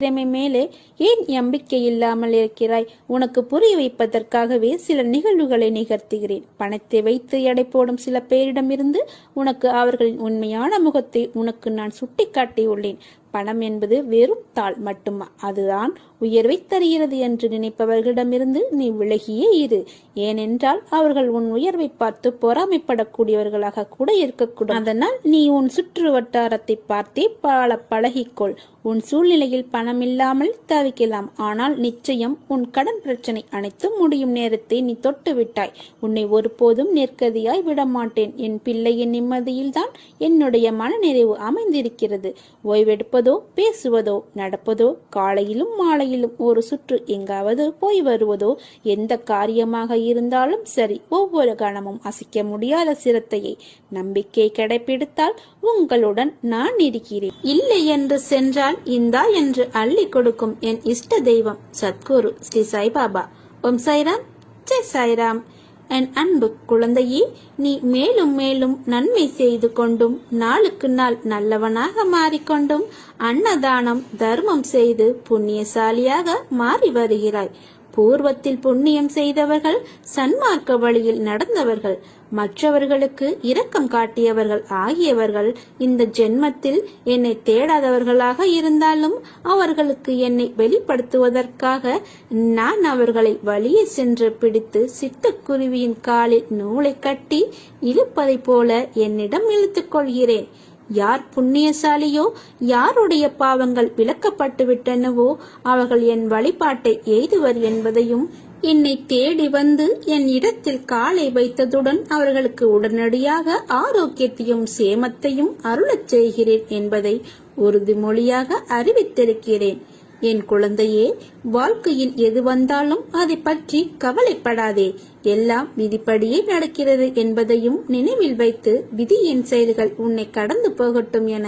திறமை மேலே ஏன் நம்பிக்கை இல்லாமல் இருக்கிறாய்? உனக்கு புரிய வைப்பதற்காகவே சில நிகழ்வுகளை நிகழ்த்துகிறேன் பணத்தை வைத்து எடை போடும் சில பேரிடமிருந்து உனக்கு அவர்களின் உண்மையான முகத்தை உனக்கு நான் சுட்டிக்காட்டியுள்ளேன். பணம் என்பது வெறும் தாள் மட்டும். அதுதான் உயர்வை தருகிறது என்று நினைப்பவர்களிடமிருந்து நீ விலகியே இரு. ஏனென்றால் அவர்கள் உன் உயர்வை பார்த்து பொறாமைப்படக்கூடியவர்களாக கூட இருக்கக்கூடும். அதனால் நீ உன் சுற்று வட்டாரத்தை பார்த்தே பல பழகிக்கொள். உன் சூழ்நிலையில் பணம் இல்லாமல் தவிக்கலாம். ஆனால் நிச்சயம் உன் கடன் பிரச்சனை அனைத்தும் முடியும் நேரத்தை நீ தொட்டு விட்டாய் உன்னை ஒருபோதும் நெற்கதியாய் விடமாட்டேன். என் பிள்ளையின் நிம்மதியில்தான் என்னுடைய மனநிறைவு அமைந்திருக்கிறது. ஓய்வெடுப்பது பேசுவதோ நடப்பதோ காலையிலும் மாலையிலும் ஒரு சுற்று எங்காவது போய் வருவதோ எந்த காரியமாக இருந்தாலும் சரி ஒவ்வொரு கணமும் அசைக்க முடியாத சிரத்தையை நம்பிக்கை கடைபிடித்தால் உங்களுடன் நான் இருக்கிறேன். இல்லை என்று சென்றால் இந்தா என்று அள்ளி கொடுக்கும் என் இஷ்ட தெய்வம் சத்குரு ஸ்ரீ சாய்பாபா. ஓம் சாய்ராம். ஜெய் சாய்ராம். என் அன்பு குழந்தையே நீ மேலும் மேலும் நன்மை செய்து கொண்டும் நாளுக்கு நாள் நல்லவனாக மாறிக்கொண்டும் அன்னதானம் தர்மம் செய்து புண்ணியசாலியாக மாறி வருகிறாய். பூர்வத்தில் புண்ணியம் செய்தவர்கள் சன்மார்க்க வழியில் நடந்தவர்கள் மற்றவர்களுக்கு இரக்கம் காட்டியவர்கள் ஆகியவர்கள் இந்த ஜென்மத்தில் என்னை தேடாதவர்களாக இருந்தாலும் அவர்களுக்கு என்னை வெளிப்படுத்துவதற்காக நான் அவர்களை வழியே சென்று பிடித்து சிட்டுக்குருவியின் காலில் நூலை கட்டி இழுப்பதைப் போல என்னிடம் இழுத்துக் கொள்கிறேன். யார் புண்ணியசாலியோ யாருடைய பாவங்கள் விளக்கப்பட்டு விட்டனவோ அவர்கள் என் வழிபாட்டை எய்துவர் என்பதையும் என்னை தேடி வந்து என் இடத்தில் காலை வைத்ததுடன் அவர்களுக்கு உடனடியாக ஆரோக்கியத்தையும் சேமத்தையும் அருளச் செய்கிறேன் என்பதை உறுதிமொழியாக அறிவித்திருக்கிறேன். என் குழந்தையே வாழ்க்கையில் எது வந்தாலும் அதை பற்றி கவலைப்படாதே. எல்லாம் விதிப்படியே நடக்கிறது என்பதையும் நினைவில் வைத்து விதியின் செயல்கள் உன்னை கடந்து போகட்டும் என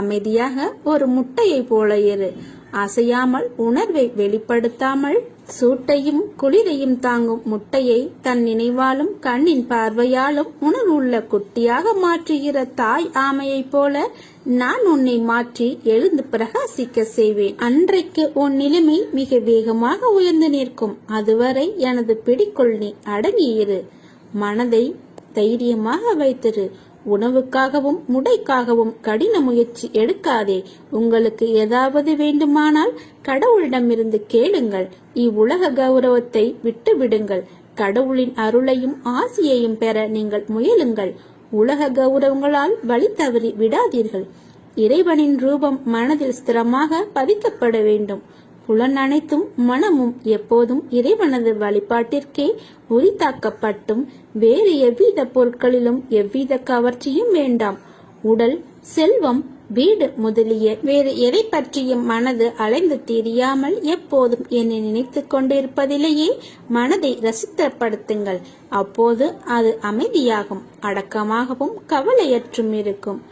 அமைதியாக ஒரு முட்டையை போல இரு. அசையாமல் உணர்வை வெளிப்படுத்தாமல் சூட்டையும் குளிரையும் தாங்கும் முட்டையை தன் நினைவாலும் கண்ணின் பார்வையாலும் உணர்வுள்ள குட்டியாக மாற்றுகிற தாய் ஆமையைப் போல நான் உன்னை மாற்றி எழுந்து பிரகாசிக்க செய்வேன். அன்றைக்கு உன் நிலைமை மிக வேகமாக உயர்ந்து நிற்கும். அதுவரை எனது பிடிக்குள் நீ அடங்கியிரு மனதை தைரியமாக வைத்திரு. உணவுக்காகவும் முடைக்காகவும் கடின முயற்சி எடுக்காதே. உங்களுக்கு ஏதாவது வேண்டுமானால் கடவுளிடமிருந்து கேளுங்கள். இவ்வுலக கௌரவத்தை விட்டுவிடுங்கள். கடவுளின் அருளையும் ஆசியையும் பெற நீங்கள் முயலுங்கள். உலக கௌரவங்களால் வழி தவறி விடாதீர்கள். இறைவனின் ரூபம் மனதில் ஸ்திரமாக பதிக்கப்பட வேண்டும். புலன் அனைத்தும் மனமும் எப்போதும் இறைவனது வழிபாட்டிற்கே உரித்தாக்கப்பட்டும். வேறு எவ்வித பொருட்களிலும் எவ்வித கவர்ச்சியும் வேண்டாம். உடல் செல்வம் வீடு முதலிய வேறு எதை பற்றியும் மனது அலைந்து தெரியாமல் எப்போதும் என்னை நினைத்துக் கொண்டிருப்பதிலேயே மனதை ரசித்தப்படுத்துங்கள். அப்போது அது அமைதியாகும் அடக்கமாகவும் கவலையற்றும் இருக்கும்.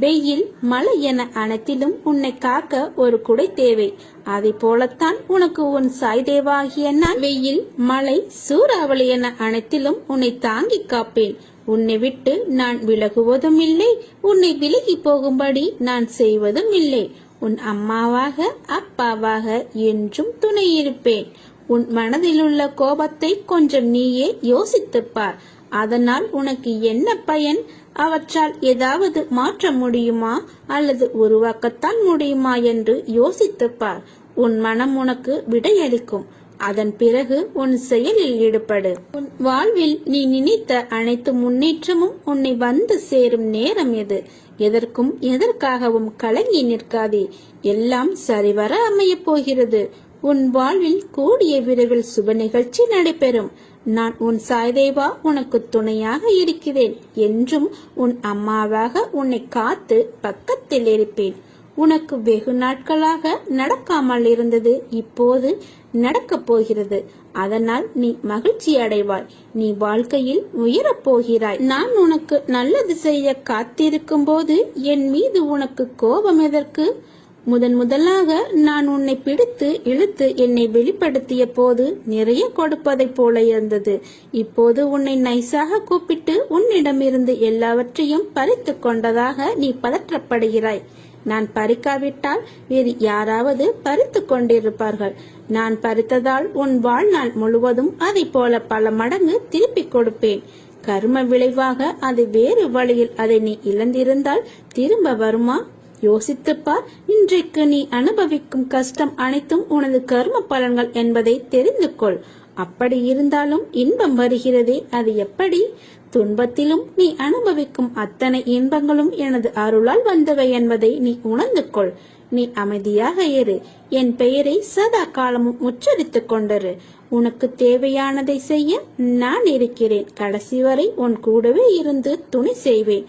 வெயில் மழை என அனைத்திலும் உன்னை காக்க ஒரு குடை தேவை. அதை போலத்தான் உனக்கு உன் சாய் தேவாகிய நான். வெயில் மழை சூறாவளி என அனைத்திலும் உன்னை தாங்கி காப்பேன். உன்னை விட்டு நான் விலகுவதும் இல்லை உன்னை விலகி போகும்படி நான் செய்வதும் இல்லை உன் அம்மாவாக அப்பாவாக என்றும் துணை இருப்பேன் உன் மனதிலுள்ள கோபத்தை கொஞ்சம் நீயே யோசித்துப்பார். அதனால் உனக்கு என்ன பயன்? அவற்றால் ஏதாவது மாற்ற முடியுமா? அல்லது உருவாக்கத்தான் முடியுமா? என்று யோசித்துப்பார். உன் மனம் உனக்கு விடையளிக்கும். அதன் பிறகு உன் செயலில் ஈடுபடு. உன் வாழ்வில் நீ நினைத்த அனைத்து முன்னேற்றமும் உன்னை வந்து சேரும் நேரம் எது? எதற்கும் எதற்காகவும் கலங்கி நிற்காதே. எல்லாம் சரிவர அமையப் போகிறது. உன் வாழ்வில் கூடிய விரைவில் சுப நிகழ்ச்சி நடைபெறும். நான் உன் சாய்தேவா உனக்கு துணையாக இருக்கிறேன். என்றும் உன் அம்மாவாக உன்னை காத்து பக்கத்தில் இருப்பேன். உனக்கு வெகு நாட்களாக நடக்காமல் இருந்தது. இப்போது நடக்கப் போகிறது. அதனால் நீ மகிழ்ச்சி அடைவாய். நீ வாழ்க்கையில் உயரப் போகிறாய். நான் உனக்கு நல்லது செய்ய காத்திருக்கும் போது என் மீது உனக்கு கோபம் எதற்கு? முதன் முதலாக நான் உன்னை பிடித்து இழுத்து என்னை வெளிப்படுத்திய போது நிறைய கொடுப்பதைப் போல இருந்தது. இப்போது உன்னை நைசாக கூப்பிட்டு உன்னிடமிருந்து எல்லாவற்றையும் பறித்து கொண்டதாக நீ பதற்றப்படுகிறாய். நான் பறிக்காவிட்டால் வேறு யாராவது பறித்து கொண்டிருப்பார்கள். நான் பறித்ததால் உன் வாழ்நாள் முழுவதும் அதை போல பல மடங்கு திருப்பிக் கொடுப்பேன். கர்ம விளைவாக அது வேறு வழியில் அதை நீ இழந்திருந்தால் திரும்ப வருமா? யோசித்துப்பார் இன்றைக்கு நீ அனுபவிக்கும் கஷ்டம் அனைத்தும் உனது கர்ம பலன்கள் என்பதை தெரிந்து கொள். அப்படி இருந்தாலும் இன்பம் வருகிறதே. அது எப்படி? துன்பத்திலும் நீ அனுபவிக்கும் அத்தனை இன்பங்களும் எனது அருளால் வந்தவை என்பதை நீ உணர்ந்து கொள் நீ அமைதியாக இரு. என் பெயரை சதா காலமும் உச்சரித்துக் கொண்டிரு. உனக்கு தேவையானதை செய்ய நான் இருக்கிறேன். கடைசி வரை உன் கூடவே இருந்து துணை செய்வேன்.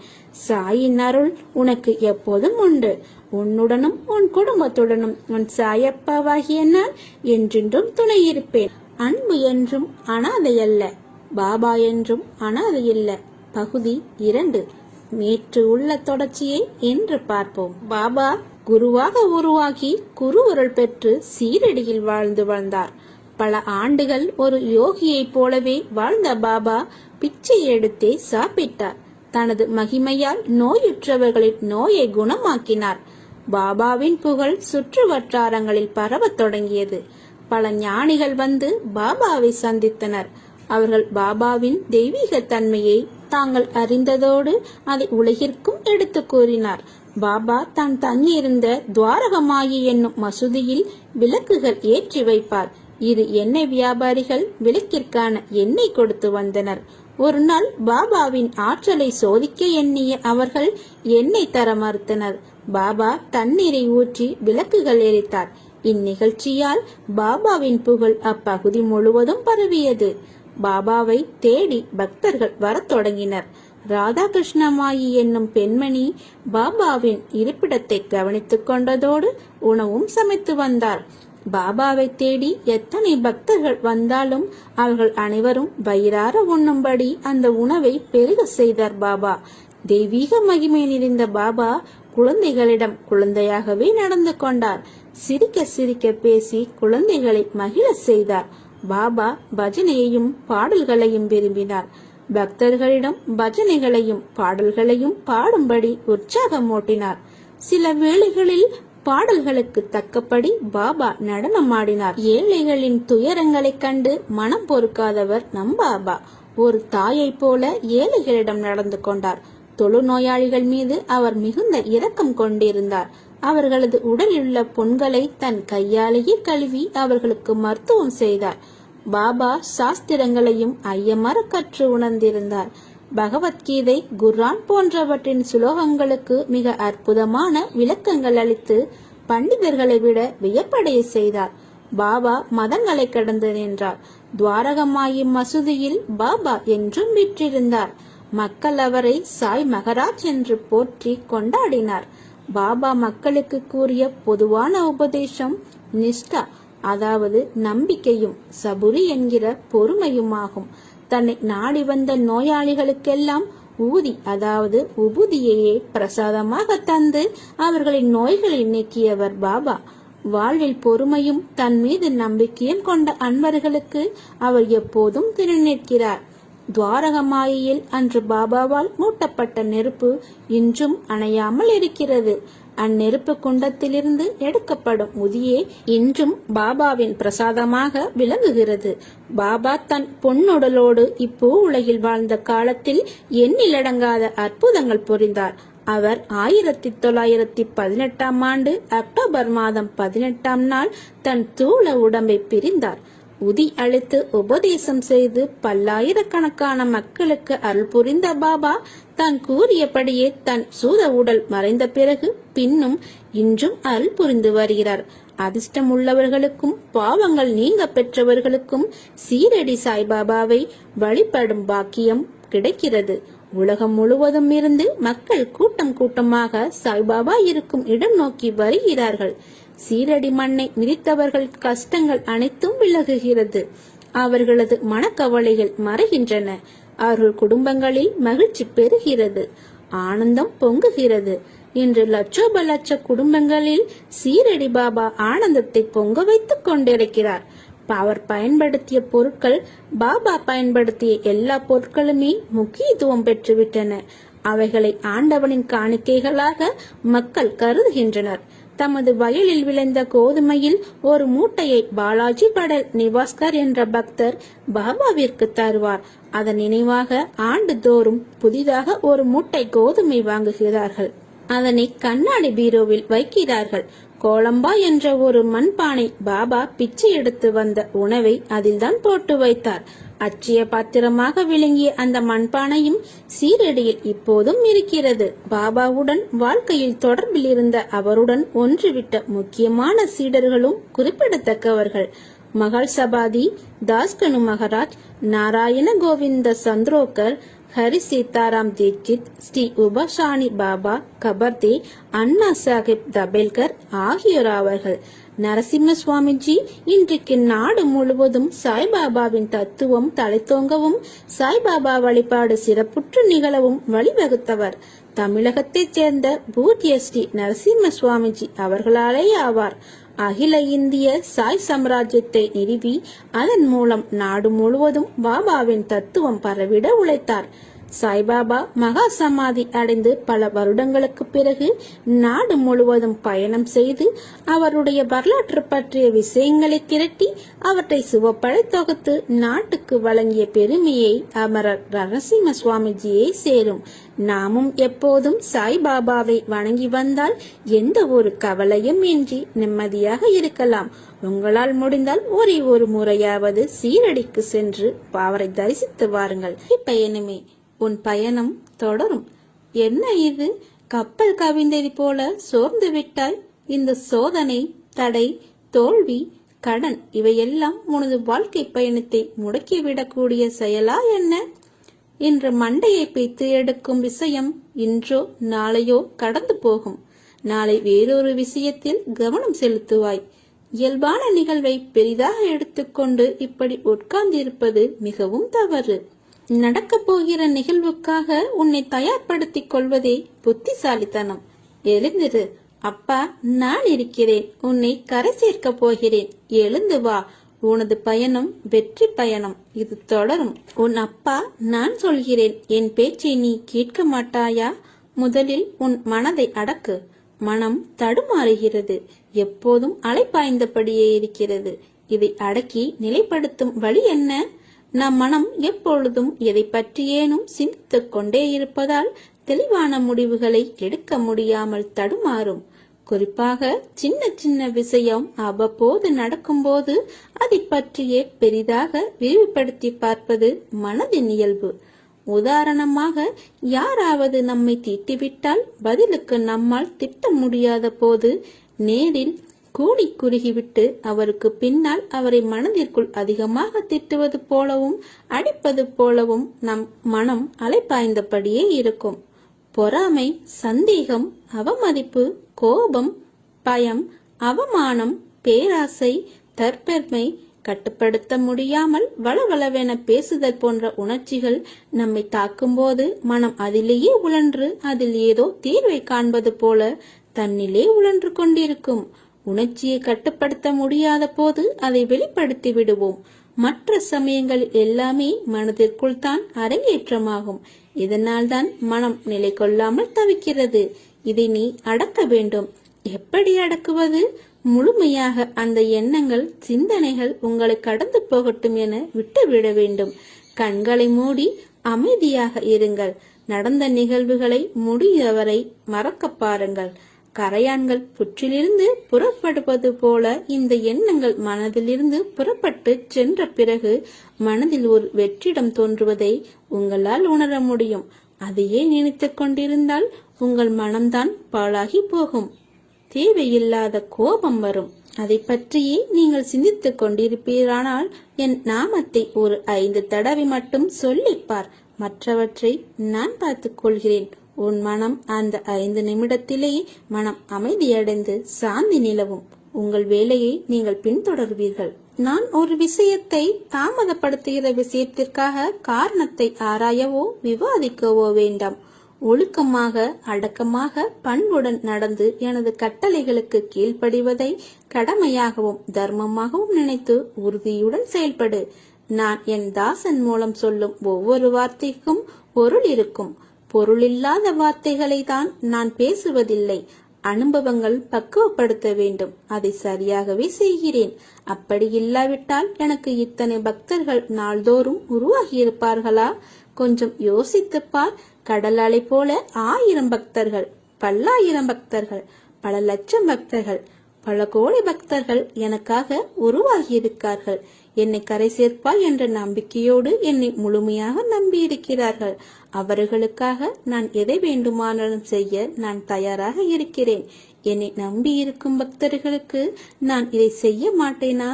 சாயின் அருள் உனக்கு எப்போதும் உண்டு. உன்னுடனும் உன் குடும்பத்துடனும் உன் சாயப்பாவாகிய நான் என்றென்றும் துணை இருப்பேன். அன்பு என்றும் அனாதையல்ல பாபா என்றும் அனாதையில்ல பகுதி இரண்டு. நேற்று உள்ள தொடர்ச்சியை இன்று பார்ப்போம். பாபா குருவாக உருவாகி குருவருள் பெற்று சீரடியில் வாழ்ந்து வந்தார். பல ஆண்டுகள் ஒரு யோகியைப் போலவே வாழ்ந்த பாபா பிச்சை எடுத்தே சாப்பிட்டார். தனது மகிமையால் நோயுற்றவர்களின் நோயை குணமாக்கினார். பாபாவின் புகழ் சுற்று வட்டாரங்களில் பரவத் தொடங்கியது. பல ஞானிகள் வந்து பாபாவை சந்தித்தனர். அவர்கள் பாபாவின் தெய்வீக தன்மையை தாங்கள் அறிந்ததோடு அதை உலகிற்கும் எடுத்து கூறினார். பாபா தான் தங்கியிருந்த துவாரகமாயி என்னும் மசூதியில் விளக்குகள் ஏற்றி வைப்பார். இரு எண்ணெய் வியாபாரிகள் விளக்கிற்கான எண்ணெய் கொடுத்து வந்தனர். ஒரு நாள் பாபாவின் ஆற்றலை சோதிக்க எண்ணிய அவர்கள் எண்ணெய் தர மறுத்தனர். பாபா தண்ணீரை ஊற்றி விளக்குகள் எரித்தார். இந்நிகழ்ச்சியால் பாபாவின் புகழ் அப்பகுதி முழுவதும் பரவியது. பாபாவை தேடி பக்தர்கள் வரத் தொடங்கினர். ராதாகிருஷ்ணமாயி என்னும் பெண்மணி பாபாவின் இருப்பிடத்தை கவனித்துக் கொண்டதோடு உணவும் சமைத்து வந்தார். பாபாவை தேடி எத்தனை பக்தர்கள் வந்தாலும் அவர்கள் அனைவரும் வயிறார உண்ணும்படி அந்த உணவை பெருக செய்தார் பாபா. தெய்வீக மகிமை நிறைந்த பாபா குழந்தைகளிடம் குழந்தையாகவே நடந்து கொண்டார். சிரிக்க சிரிக்க பேசி குழந்தைகளை மகிழ செய்தார். பாபா பஜனையையும் பாடல்களையும் விரும்பினார். பக்தர்களிடம் பஜனைகளையும் பாடல்களையும் பாடும்படி உற்சாகமூட்டினார். சில வேளைகளில் பாடல்களுக்கு தக்கபடி பாபா நடனமாடினார். ஏழைகளின் துயரங்களைக் கண்டு மனம் பொறுக்காதவர் நம் பாபா. ஒரு தாயைப் போல ஏழைகளிடம் நடந்து கொண்டார். தொழுநோயாளிகள் மீது அவர் மிகுந்த இரக்கம் கொண்டிருந்தார். அவர்களது உடலிலுள்ள புண்களை தன் கையாலேயே கழுவி அவர்களுக்கு மருத்துவம் செய்தார். பாபா சாஸ்திரங்களையும் ஐயமர கற்று உணர்ந்திருந்தார். பகவத்கீதை குர்ரான் போன்றவற்றின் சுலோகங்களுக்கு மிக அற்புதமான விளக்கங்கள் அளித்து பண்டிதர்களை விட வியப்படைய செய்தார். பாபா மதங்களை கடந்து நின்றார். துவாரகமாயி மசூதியில் பாபா என்றும் விற்றிருந்தார். மக்கள் அவரை சாய் மகராஜ் என்று போற்றி கொண்டாடினார். பாபா மக்களுக்கு கூறிய பொதுவான உபதேசம் நிஷ்டா அதாவது நம்பிக்கையும் சபுரி என்கிற பொறுமையுமாகும். தன்னை நாடி வந்த நோயாளிகளுக்கெல்லாம் ஊதி அதாவது உபுதியையே பிரசாதமாக தந்து அவர்களின் நோய்களை நீக்கியவர் பாபா. வாழ்வில் பொறுமையும் தன் மீது நம்பிக்கையும் கொண்ட அன்பர்களுக்கு அவர் எப்போதும் திருநிற்கிறார் துவாரகமாயில் அன்று பாபாவால் மூட்டப்பட்ட நெருப்பு இன்றும் அணையாமல் இருக்கிறது. அந்நெருப்பு குண்டத்திலிருந்து எடுக்கப்படும் உதியே இன்றும் பாபாவின் பிரசாதமாக விளங்குகிறது. பாபா தன் பொன்னுடலோடு இப்பூ உலகில் வாழ்ந்த காலத்தில் எண்ணிலடங்காத அற்புதங்கள் புரிந்தார். அவர் ஆயிரத்தி தொள்ளாயிரத்தி பதினெட்டாம் ஆண்டு அக்டோபர் மாதம் பதினெட்டாம் நாள் தன் தூள உடம்பை பிரிந்தார். உதி அளித்து உபதேசம் செய்து பல்லாயிரக்கணக்கான மக்களுக்கு அருள் புரிந்த பாபா தான் கூறியபடியே தன் சூத உடல் மறைந்த பிறகு பின்னும் இன்றும் அருள் புரிந்து வருகிறார். அதிர்ஷ்டம் உள்ளவர்களுக்கும் பாவங்கள் நீங்க பெற்றவர்களுக்கும் சீரடி சாய்பாபாவை வழிபடும் பாக்கியம் கிடைக்கிறது. உலகம் முழுவதும் இருந்து மக்கள் கூட்டம் கூட்டமாக சாய்பாபா இருக்கும் இடம் நோக்கி வருகிறார்கள். சீரடி மண்ணை மிதித்தவர்கள் கஷ்டங்கள் அனைத்தும் விலகுகிறது. அவர்களது மனக்கவலைகள் மறைகின்றன. அவர்கள் குடும்பங்களில் மகிழ்ச்சி பெறுகிறது. ஆனந்தம் பொங்குகிறது. இன்று லட்சோப லட்ச குடும்பங்களில் சீரடி பாபா ஆனந்தத்தை பொங்க வைத்துக் கொண்டிருக்கிறார். அவர் பயன்படுத்திய பொருட்கள் பாபா பயன்படுத்திய எல்லா பொருட்களுமே முக்கியத்துவம் பெற்றுவிட்டன. அவைகளை ஆண்டவனின் காணிக்கைகளாக மக்கள் கருதுகின்றனர். தமது வயலில் விளைந்த கோதுமையில் ஒரு மூட்டையை பாலாஜி படல் நிவாஸ்கர் என்ற பக்தர் பாபாவிற்கு தருவார். அதன் நினைவாக ஆண்டுதோறும் புதிதாக ஒரு மூட்டை கோதுமை வாங்குகிறார்கள். அதனை கண்ணாடி பீரோவில் வைக்கிறார்கள். கோலம்பா என்ற ஒரு மண்பானை பாபா பிச்சை எடுத்து வந்த உணவை அதில்தான் போட்டு வைத்தார். அச்சய பாத்திரமாக விளங்கிய அந்த மண்பானையும் சீரடியில் இப்போதும் இருக்கிறது. பாபாவுடன் வாழ்க்கையில் தொடர்பில் இருந்த அவருடன் ஒன்றுவிட்ட முக்கியமான சீடர்களும் குறிப்பிடத்தக்கவர்கள். மகள் சபாதி தாஸ்கனு மகராஜ் நாராயண கோவிந்த சந்திரோக்கர் ஹரி சீதாராம் தீட்சித் ஸ்ரீ உபஷானி பாபா கபர்தே அண்ணா சாஹிப் தபேல்கர் ஆகியோர் ஆவார்கள் நரசிம்ம சுவாமிஜி இன்றைக்கு நாடு முழுவதும் சாய்பாபாவின் தத்துவம் தலைத்தோங்கவும் சாய்பாபா வழிபாடு சிறப்புற்று நிகழவும் வழிவகுத்தவர். தமிழகத்தைச் சேர்ந்த பூஜ்ய ஸ்ரீ நரசிம்ம சுவாமிஜி அவர்களாலே ஆவார். அகில இந்திய சாய் சாம்ராஜ்யத்தை நிறுவி அதன் மூலம் நாடு முழுவதும் பாபாவின் தத்துவம் பரவிட உழைத்தார். சாய்பாபா மகா சமாதி அடைந்து பல வருடங்களுக்கு பிறகு நாடு முழுவதும் பயணம் செய்து அவருடைய வரலாற்று பற்றிய விஷயங்களை திரட்டி அவற்றை சிவப்பழை தொகுத்து நாட்டுக்கு வழங்கிய பெருமையை அமரர் நரசிம்ம சுவாமிஜியே சேரும். நாமும் எப்போதும் சாய்பாபாவை வணங்கி வந்தால் எந்த ஒரு கவலையும் இன்றி நிம்மதியாக இருக்கலாம். உங்களால் முடிந்தால் ஒரே ஒரு முறையாவது சீரடிக்கு சென்று அவரை தரிசித்து வாருங்கள். இப்பயணமே உன் பயணம் தொடரும். என்ன இது? கப்பல் கவிந்தது போல சோர்ந்து விட்டாய். இந்த சோதனை தடை தோல்வி கடன் இவையெல்லாம் உனது வாழ்க்கை பயணத்தை முடக்கிவிடக்கூடிய செயலா என்ன? இன்று மண்டையை பிய்த்து எடுக்கும் விஷயம் இன்றோ நாளையோ கடந்து போகும். நாளை வேறொரு விஷயத்தில் கவனம் செலுத்துவாய். இயல்பான நிகழ்வை பெரிதாக எடுத்துக்கொண்டு இப்படி உட்கார்ந்திருப்பது மிகவும் தவறு. நடக்கப் போகிற நிகழ்வுக்காக உன்னை தயார்படுத்திக் கொள்வதே புத்திசாலித்தனம். எழுந்திரு. அப்பா நான் இருக்கிறேன். உன்னை கரை சேர்க்கப் போகிறேன். எழுந்து வா. உனது பயணம் வெற்றி பயணம். இது தொடரும். உன் அப்பா நான் சொல்கிறேன். என் பேச்சை நீ கேட்க மாட்டாயா? முதலில் உன் மனதை அடக்கு. மனம் தடுமாறுகிறது. எப்போதும் அலைப்பாய்ந்தபடியே இருக்கிறது. இதை அடக்கி நிலைப்படுத்தும் வழி என்ன? நம் மனம் எப்பொழுதும் எதை பற்றியேனும் சிந்தித்துக் கொண்டே இருப்பதால் தெளிவான முடிவுகளை எடுக்க முடியாமல் தடுமாறும். குறிப்பாக சின்ன சின்ன விஷயம் அவ்வப்போது நடக்கும்போது அதை பற்றியே பெரிதாக விரிவுபடுத்தி பார்ப்பது மனதின் இயல்பு. உதாரணமாக யாராவது நம்மை திட்டிவிட்டால் பதிலுக்கு நம்மால் திட்ட முடியாத போது நேரில் கூடி குறுகிவிட்டு அவருக்கு பின்னால் அவரை மனதிற்குள் அதிகமாக திட்டுவது போலவும் அடிப்பது போலவும் நம் மனம் அலைப்பாய்ந்தபடியே இருக்கும். பொறாமை சந்தேகம் அவமதிப்பு கோபம் பயம் அவமானம் பேராசை தற்பெருமை கட்டுப்படுத்த முடியாமல் வளவளவென பேசுதல் போன்ற உணர்ச்சிகள் நம்மை தாக்கும்போது மனம் அதிலேயே உழன்று அதில் ஏதோ தீர்வை காண்பது போல தன்னிலே உழன்று கொண்டிருக்கும். உணர்ச்சியை கட்டுப்படுத்த முடியாத போது அதை வெளிப்படுத்தி விடுவோம். மற்ற சமயங்களில் எல்லாமே மனதிற்குள் தான் அரங்கேற்றமாகும். இதனால்தான் மனம் நிலை கொள்ளாமல் தவிக்கிறது. இதை நீ அடக்க வேண்டும். எப்படி அடக்குவது? முழுமையாக அந்த எண்ணங்கள் சிந்தனைகள் உங்களை கடந்து போகட்டும் என விட்டுவிட வேண்டும். கண்களை மூடி அமைதியாக இருங்கள். நடந்த நிகழ்வுகளை முடியவரை மறக்க பாருங்கள். கரையான்கள் புற்றிலிருந்து புறப்படுவது போல இந்த எண்ணங்கள் மனதிலிருந்து புறப்பட்டு சென்ற பிறகு மனதில் ஒரு வெற்றிடம் தோன்றுவதை உங்களால் உணர முடியும். அதையே நினைத்துக் கொண்டிருந்தால் உங்கள் மனம்தான் பாழாகி போகும். தேவையில்லாத கோபம் வரும். அதை பற்றியே நீங்கள் சிந்தித்துக் கொண்டிருப்பீரானால் என் நாமத்தை ஒரு ஐந்து தடவை மட்டும் சொல்லிப்பார் மற்றவற்றை நான் பார்த்துக் கொள்கிறேன். உன் மனம் அந்த ஐந்து நிமிடத்திலே மனம் அமைதியடைந்து சாந்தி நிலவும். உங்கள் வேலையை நீங்கள் பின்தொடர்வீர்கள். நான் ஒரு விஷயத்தை தாமதப்படுத்துகிற விஷயத்திற்காக காரணத்தை ஆராயவோ விவாதிக்கவோ வேண்டாம். ஒழுக்கமாக அடக்கமாக பண்புடன் நடந்து எனது கட்டளைகளுக்கு கீழ்ப்படிவதை கடமையாகவும் தர்மமாகவும் நினைத்து உறுதியுடன் செயல்படு. நான் என் தாசன் மூலம் சொல்லும் ஒவ்வொரு வார்த்தைக்கும் பொருள் இருக்கும். பொருளில்லாத வார்த்தைகளை தான் நான் பேசுவதில்லை. அனுபவங்கள் பக்குவப்படுத்த வேண்டும். அதை சரியாகவே செய்கிறேன். அப்படி இல்லாவிட்டால் எனக்கு இத்தனை பக்தர்கள் நாள்தோறும் உருவாகியிருப்பார்களா? கொஞ்சம் யோசித்துப்பார் கடல் அலை போல ஆயிரம் பக்தர்கள் பல்லாயிரம் பக்தர்கள் பல லட்சம் பக்தர்கள் பல கோடி பக்தர்கள் எனக்காக உருவாகியிருக்கார்கள். என்னை கரை சேர்ப்பாய் என்ற நம்பிக்கையோடு என்னை முழுமையாக நம்பியிருக்கிறார்கள். அவர்களுக்காக நான் எதை வேண்டுமானாலும் செய்ய நான் தயாராக இருக்கிறேன். என்னை நம்பியிருக்கும் பக்தர்களுக்கு நான் இதை செய்ய மாட்டேனா?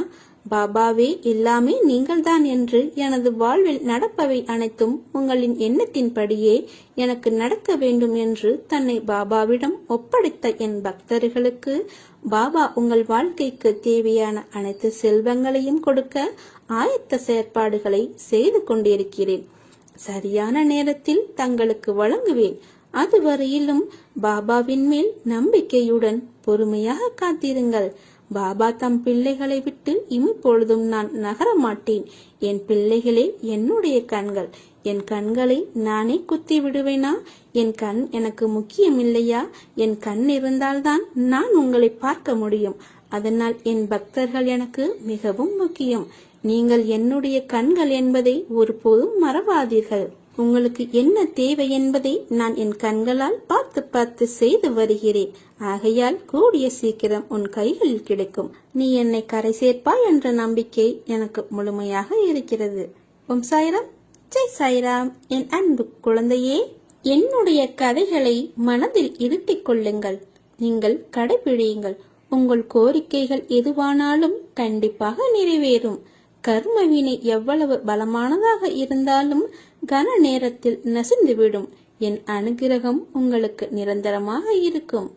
பாபாவே எல்லாமே நீங்கள்தான் என்று எனது வாழ்வில் நடப்பவை அனைத்தும் உங்களின் எண்ணத்தின்படியே எனக்கு நடக்க வேண்டும் என்று தன்னை பாபாவிடம் ஒப்படைத்த என் பக்தர்களுக்கு பாபா உங்கள் வாழ்க்கைக்கு தேவையான அனைத்து செல்வங்களையும் கொடுக்க ஆயத்த செயற்பாடுகளை செய்து கொண்டிருக்கிறேன். சரியான நேரத்தில் தங்களுக்கு வழங்குவேன். அதுவரையிலும் பாபாவின் மேல் நம்பிக்கையுடன் பொறுமையாக காத்திருங்கள். பாபா தம் பிள்ளைகளை விட்டு இமைப்பொழுதும் நான் நகர மாட்டேன் என் பிள்ளைகளே என்னுடைய கண்கள். என் கண்களை நானே குத்தி விடுவேனா என் கண் எனக்கு முக்கியமில்லையா? என் கண் இருந்தால்தான் நான் உங்களை பார்க்க முடியும். அதனால் என் பக்தர்கள் எனக்கு மிகவும் முக்கியம். நீங்கள் என்னுடைய கண்கள் என்பதை ஒருபோதும் மறவாதீர்கள். உங்களுக்கு என்ன தேவை என்பதை நான் என் கண்களால் பார்த்து பார்த்து செய்து வருகிறேன். ஆகையால் கூடிய சீக்கிரம் உன் கைகளில் கிடைக்கும். நீ என்னை கரை சேர்ப்பாய் என்ற நம்பிக்கை எனக்கு முழுமையாக இருக்கிறது. ஓம் சாய்ராம். ஜெய் சாய்ராம். என் அன்பு குழந்தையே என்னுடைய கதைகளை மனதில் இருட்டிக் கொள்ளுங்கள். நீங்கள் கடைபிடியுங்கள். உங்கள் கோரிக்கைகள் எதுவானாலும் கண்டிப்பாக நிறைவேறும். கர்மவினை எவ்வளவு பலமானதாக இருந்தாலும் கன நேரத்தில் நசிந்துவிடும் என் அனுகிரகம் உங்களுக்கு நிரந்தரமாக இருக்கும்.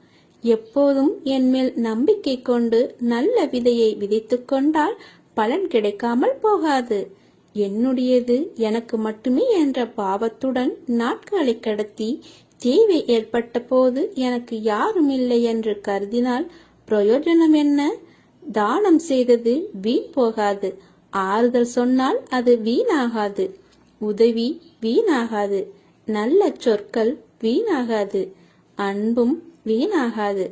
எப்போதும் என் மேல் நம்பிக்கை கொண்டு நல்ல விதையை விதைத்துக் கொண்டால் பலன் கிடைக்காமல் போகாது. என்னுடையது எனக்கு மட்டுமே என்ற பாவத்துடன் நாட்களை கடத்தி தேவை ஏற்பட்ட போது எனக்கு யாரும் இல்லை என்று கருதினால் பிரயோஜனம் என்ன? தானம் செய்தது வீண் போகாது. ஆறுதல் சொன்னால் அது வீணாகாது. உதவி வீணாகாது. நல்ல சொற்கள் வீணாகாது. அன்பும் வீணாகாது.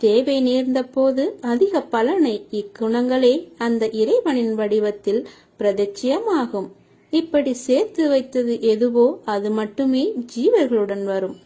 தேவை நேர்ந்த போது அதிக பலனை இக்குணங்களே அந்த இறைவனின் வடிவத்தில் பிரதட்சியமாகும் இப்படி சேர்த்து வைத்தது எதுவோ அது மட்டுமே ஜீவர்களுடன் வரும்.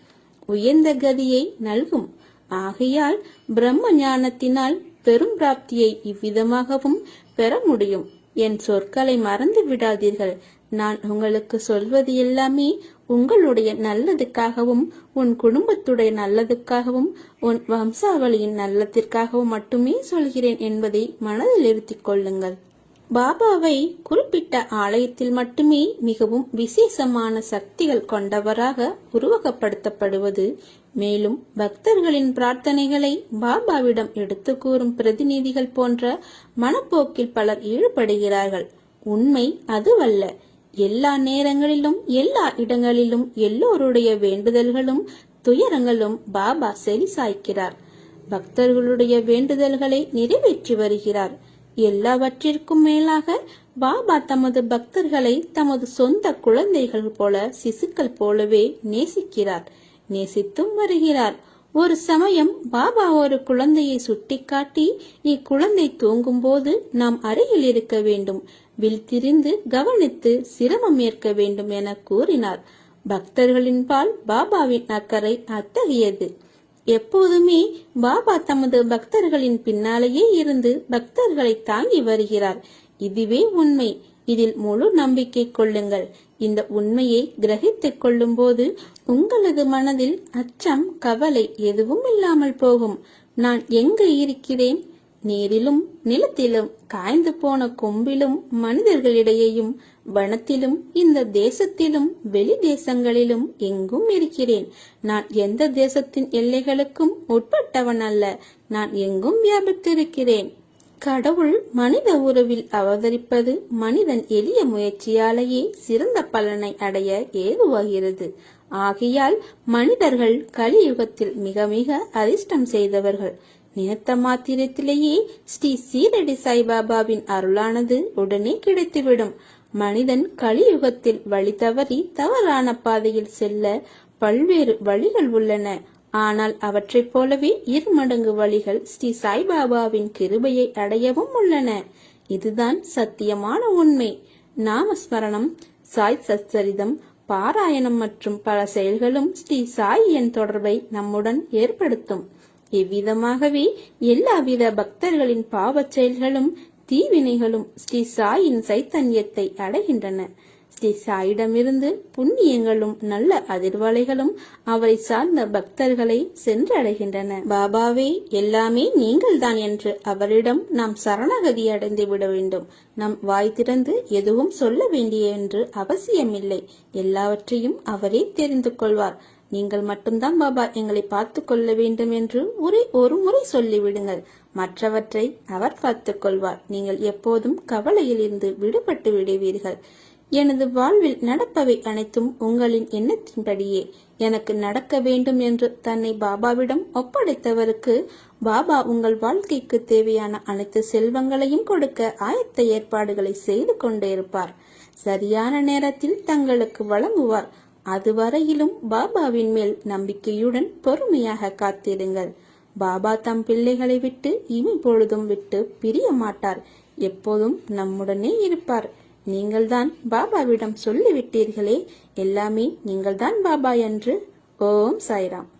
உயர்ந்த கதியை நல்கும். ஆகையால் பிரம்ம ஞானத்தினால் பெரும் பிராப்தியை இவ்விதமாகவும் பெற முடியும். என் சொற்களை மறந்து விடாதீர்கள். நான் உங்களுக்கு சொல்வது எல்லாமே உங்களுடைய நல்லதுக்காகவும் உன் குடும்பத்துடைய நல்லதுக்காகவும் உன் வம்சாவளியின் நல்லத்திற்காகவும் மட்டுமே சொல்கிறேன் என்பதை மனதில் இருத்திக் கொள்ளுங்கள். பாபாவை குறிப்பிட்ட ஆலயத்தில் மட்டுமே மிகவும் விசேஷமான சக்திகள் கொண்டவராக உருவகப்படுத்தப்படுவது மேலும் பக்தர்களின் பிரார்த்தனைகளை பாபாவிடம் எடுத்து கூறும் பிரதிநிதிகள் போன்ற மனப்போக்கில் பலர் ஈடுபடுகிறார்கள். உண்மை அதுவல்ல. எல்லா நேரங்களிலும் எல்லா இடங்களிலும் எல்லோருடைய வேண்டுதல்களும் துயரங்களும் பாபா செவி சாய்க்கிறார் பக்தர்களுடைய வேண்டுதல்களை நிறைவேற்றி வருகிறார். எல்லாவற்றிற்கும் மேலாக பாபா தமது பக்தர்களை தமது சொந்த குழந்தைகள் போல சிசுக்கள் போலவே நேசிக்கிறார். நேசித்தும் வருகிறார். ஒரு சமயம் பாபா ஒரு குழந்தையை சுட்டிக்காட்டி இக்குழந்தை தூங்கும்போது நாம் அருகில் இருக்க வேண்டும். விழித்திருந்து கவனித்து சிரமம் ஏற்க வேண்டும் என கூறினார். பக்தர்களின் பால் பாபாவின் அக்கறை அத்தகையது. எப்போதுமே பாபா தமது பக்தர்களின் பின்னாலேயே இருந்து பக்தர்களை தாங்கி வருகிறார். இதுவே உண்மை. இதில் முழு நம்பிக்கை கொள்ளுங்கள். இந்த உண்மையை கிரகித்துக் கொள்ளும் போது உங்களது மனதில் அச்சம் கவலை எதுவும் இல்லாமல் போகும். நான் எங்கு இருக்கிறேன்? நீரிலும் நிலத்திலும் காய்ந்து போன கொம்பிலும் மனிதர்களிடையேயும் வனத்திலும் இந்த தேசத்திலும் வெளி தேசங்களிலும் எங்கும் இருக்கிறேன். நான் எந்த தேசத்தின் எல்லைகளுக்கும் உட்பட்டவன் அல்ல. நான் எங்கும் வியாபித்திருக்கிறேன். கடவுள் மனித உறவில் அவதரிப்பது மனிதன் எளிய முயற்சியாலேயே சிறந்த பலனை அடைய ஏதுவாகிறது. ஆகையால் மனிதர்கள் கலியுகத்தில் மிக மிக அதிர்ஷ்டம் செய்தவர்கள். நினைத்த மாத்திரத்திலேயே ஸ்ரீ சீரடி சாய்பாபாவின் அருளானது உடனே கிடைத்துவிடும். மனிதன் கலியுகத்தில் வழி தவறி தவறான பாதையில் செல்ல பல்வேறு வழிகள் உள்ளன. ஆனால் அவற்றைப் போலவே இருமடங்கு வழிகள் ஸ்ரீ சாய்பாபாவின் கிருபையை அடையவும் உள்ளன. இதுதான் சத்தியமான உண்மை. நாமஸ்மரணம். சாய் சச்சரிதம். பாராயணம் மற்றும் பல செயல்களும் ஸ்ரீ சாயின் தொடர்பை நம்முடன் ஏற்படுத்தும். இவ்விதமாகவே எல்லாவித பக்தர்களின் பாவச் செயல்களும் தீவினைகளும் ஸ்ரீ சாயின் சைத்தன்யத்தை அடைகின்றன. ஸ்ரீ சாயிடமிருந்து புண்ணியங்களும் நல்ல அதிர்வலைகளும் அவரை சார்ந்த பக்தர்களை சென்றடைகின்றன. பாபாவே எல்லாமே நீங்கள்தான் என்று அவரிடம் நாம் சரணகதி அடைந்து விட வேண்டும். நம் வாய் திறந்து எதுவும் சொல்ல வேண்டிய என்று அவசியமில்லை. எல்லாவற்றையும் அவரே தெரிந்து கொள்வார். நீங்கள் மட்டும்தான் பாபா எங்களை பார்த்து கொள்ள வேண்டும் என்று ஒரே ஒரு முறை சொல்லிவிடுங்கள். மற்றவற்றை அவர் பார்த்துக் கொள்வார். நீங்கள் எப்போதும் கவலையில் இருந்து விடுபட்டு விடுவீர்கள். எனது வாழ்வில் நடப்பவை அனைத்தும் உங்களின் எண்ணத்தின்படியே. எனக்கு நடக்க வேண்டும் என்று தன்னை பாபாவிடம் ஒப்படைத்தவருக்கு பாபா உங்கள் வாழ்க்கைக்கு தேவையான அனைத்து செல்வங்களையும் கொடுக்க ஆயத்த ஏற்பாடுகளை செய்து கொண்டே இருப்பார் சரியான நேரத்தில் தங்களுக்கு வழங்குவார். அதுவரையிலும் பாபாவின் மேல் நம்பிக்கையுடன் பொறுமையாக காத்திருங்கள் பாபா தம் பிள்ளைகளை விட்டு இனி பொழுதும் விட்டு பிரிய மாட்டார் எப்போதும் நம்முடனே இருப்பார். நீங்கள்தான் பாபாவிடம் சொல்லிவிட்டீர்களே எல்லாமே நீங்கள்தான் பாபா என்று. ஓம் சாய்ராம்.